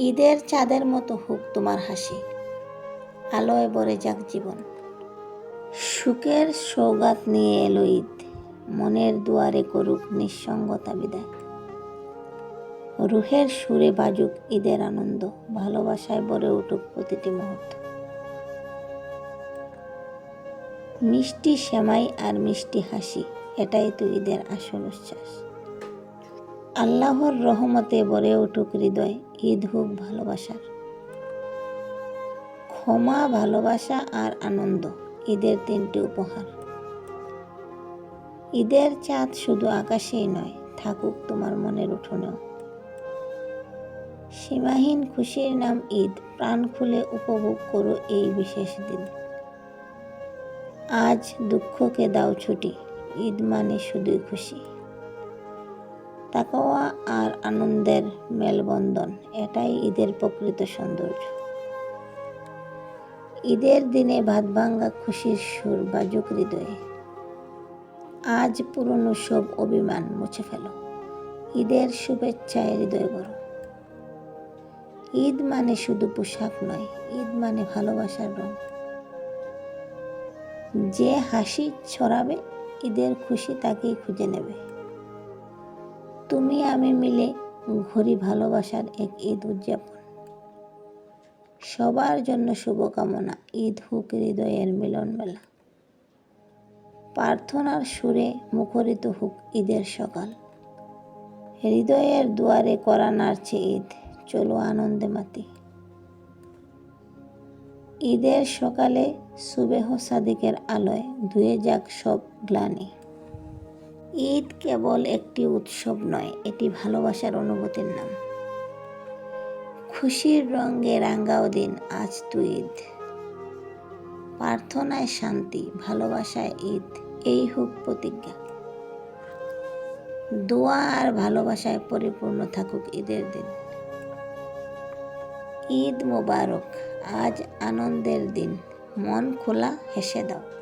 ঈদের চাঁদের মতো হোক তোমার হাসি। আলোয় ভরে যাক জীবন। সুখের সৌগাত নিয়ে এলো ঈদ। মনের দুয়ারে করুক নিঃসঙ্গতা বিদায়। রুহের সুরে বাজুক ঈদের আনন্দ। ভালোবাসায় ভরে উঠুক প্রতিটি মুহূর্ত। মিষ্টি সেমাই আর মিষ্টি হাসি, এটাই তো ঈদের আসল উচ্ছ্বাস। আল্লাহর রহমতে ভরে উঠুক হৃদয় ঈদ হোক ভালোবাসার। ক্ষমা, ভালোবাসা আর আনন্দ ঈদের তিনটি উপহার। ঈদের চাঁদ শুধু আকাশেই নয়, থাকুক তোমার মনের উঠোনেও। সীমাহীন খুশির নাম ঈদ, প্রাণ খুলে উপভোগ করো এই বিশেষ দিন। আজ দুঃখকে দাও ছুটি, ঈদ মানে শুধুই খুশি। তাকাওয়া আর আনন্দের মেলবন্ধন, এটাই ঈদের প্রকৃত সৌন্দর্য। ঈদের দিনে ভাত ভাঙ্গা খুশির সুর বাজুক হৃদয়ে। আজ পুরনো সব অভিমান মুছে ফেলো। ঈদের শুভেচ্ছায় হৃদয় বড় ঈদ মানে শুধু পোশাক নয়, ঈদ মানে ভালোবাসার রং। যে হাসি ছড়াবে, ঈদের খুশি তাকেই খুঁজে নেবে। তুমি আমি মিলে ঘড়ি ভালোবাসার এক ঈদ উদযাপন। সবার জন্য শুভকামনা, ঈদ হুক হৃদয়ের মিলন মেলা প্রার্থনার সুরে মুখরিত হুক ঈদের সকাল। হৃদয়ের দুয়ারে করা নাড়ছে ঈদ, চলো আনন্দে মাতি। ঈদের সকালে সুবেহ সাদিকের আলোয় ধুয়ে যাক সব গ্লানি। ঈদ কেবল একটি উৎসব নয়, এটি ভালোবাসার অনুভূতির নাম। খুশির রঙে রাঙ্গাও দিন আজ তু ঈদ। প্রার্থনায় শান্তি, ভালোবাসায় ঈদ, এই হোক প্রতিজ্ঞা। দোয়া আর ভালোবাসায় পরিপূর্ণ থাকুক ঈদের দিন। ঈদ মোবারক, আজ আনন্দের দিন, মন খোলা, হেসে দাও।